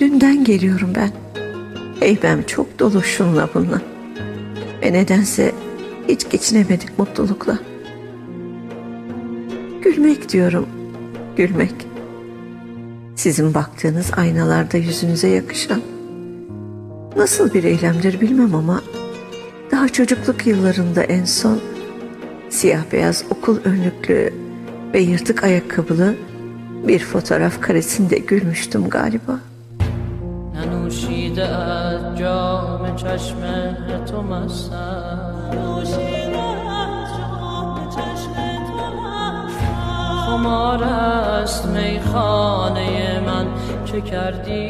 Dünden geliyorum ben. Heybem çok dolu şunla bununla. Ve nedense hiç geçinemedik mutlulukla. Gülmek diyorum, gülmek. Sizin baktığınız aynalarda yüzünüze yakışan. Nasıl bir eylemdir bilmem ama daha çocukluk yıllarında en son siyah beyaz okul önlüklü ve yırtık ayakkabılı bir fotoğraf karesinde gülmüştüm galiba. ننوشیده از جام چشم تو مستم خمار است میخانه من چه کردی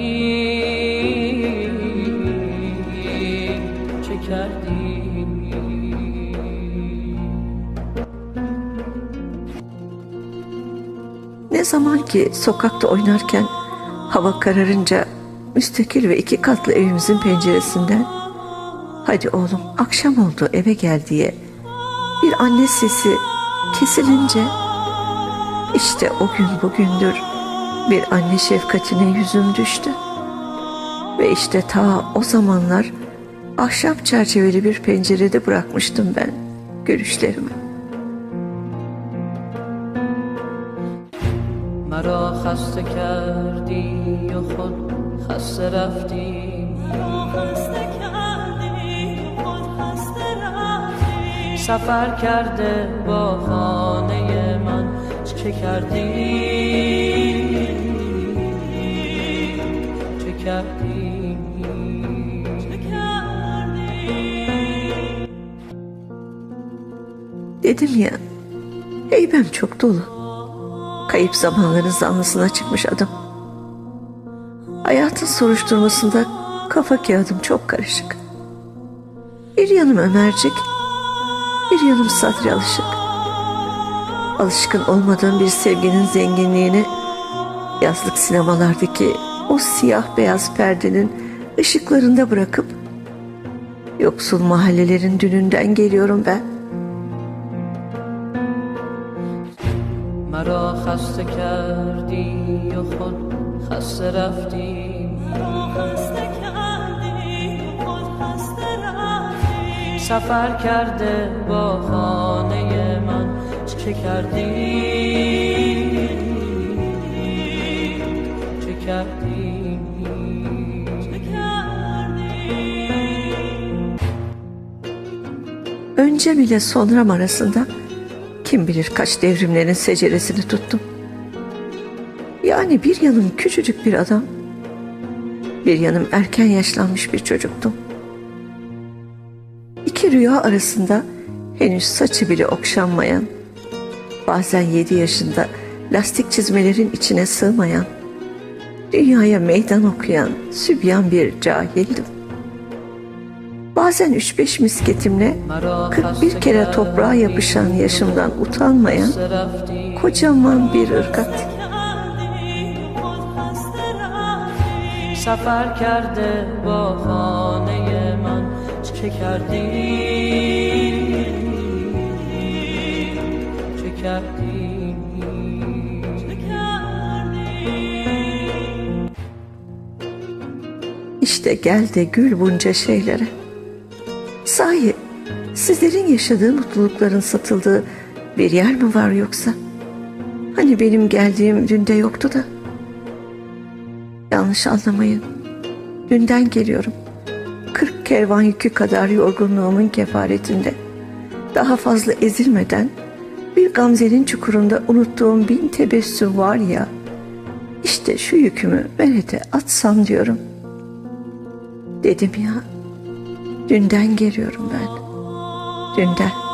چه کردی Ne zaman ki sokakta oynarken hava kararınca müstakil ve iki katlı evimizin penceresinden hadi oğlum akşam oldu eve gel diye bir anne sesi kesilince işte o gün bugündür bir anne şefkatine yüzüm düştü. Ve işte ta o zamanlar ahşap çerçeveli bir pencerede bırakmıştım ben görüşlerimi. مرا خسته کردی و خود خسته رفتی سفر کرده با خانه من چه کردی چه کردی Dedim ya, heybem çok dolu. Kayıp zamanların zanlısına çıkmış adam. Hayatın soruşturmasında kafa kağıdım çok karışık. Bir yanım Ömercik, bir yanım Sadri Alışık. Alışkın olmadığım bir sevginin zenginliğini yazlık sinemalardaki o siyah beyaz perdenin ışıklarında bırakıp yoksul mahallelerin dününden geliyorum ben. مرا خسته کردی و خود خسته رفتی سفر کرده با خانه من چه کردی چه کردی Önce bile sonram arasında kim bilir kaç devrimlerin seceresini tuttum. Yani bir yanım küçücük bir adam, bir yanım erken yaşlanmış bir çocuktum. İki rüya arasında henüz saçı bile okşanmayan, bazen yedi yaşında lastik çizmelerin içine sığmayan, dünyaya meydan okuyan sübyan bir cahildim. Bazen üç beş misketimle 41 kere toprağa yapışan yaşımdan utanmayan kocaman bir ırkat. سفر کرده با خانه من چه کردی چه کردی İşte gel de gül bunca şeylere. Sahi sizlerin yaşadığı mutlulukların satıldığı bir yer mi var yoksa? Hani benim geldiğim dünde yoktu da. Yanlış anlamayın. Dünden geliyorum. Kırk kervan yükü kadar yorgunluğumun kefaretinde. Daha fazla ezilmeden bir gamzenin çukurunda unuttuğum bin tebessüm var ya. İşte şu yükümü Beret'e atsam diyorum. Dedim ya, dünden geliyorum ben. Dünden.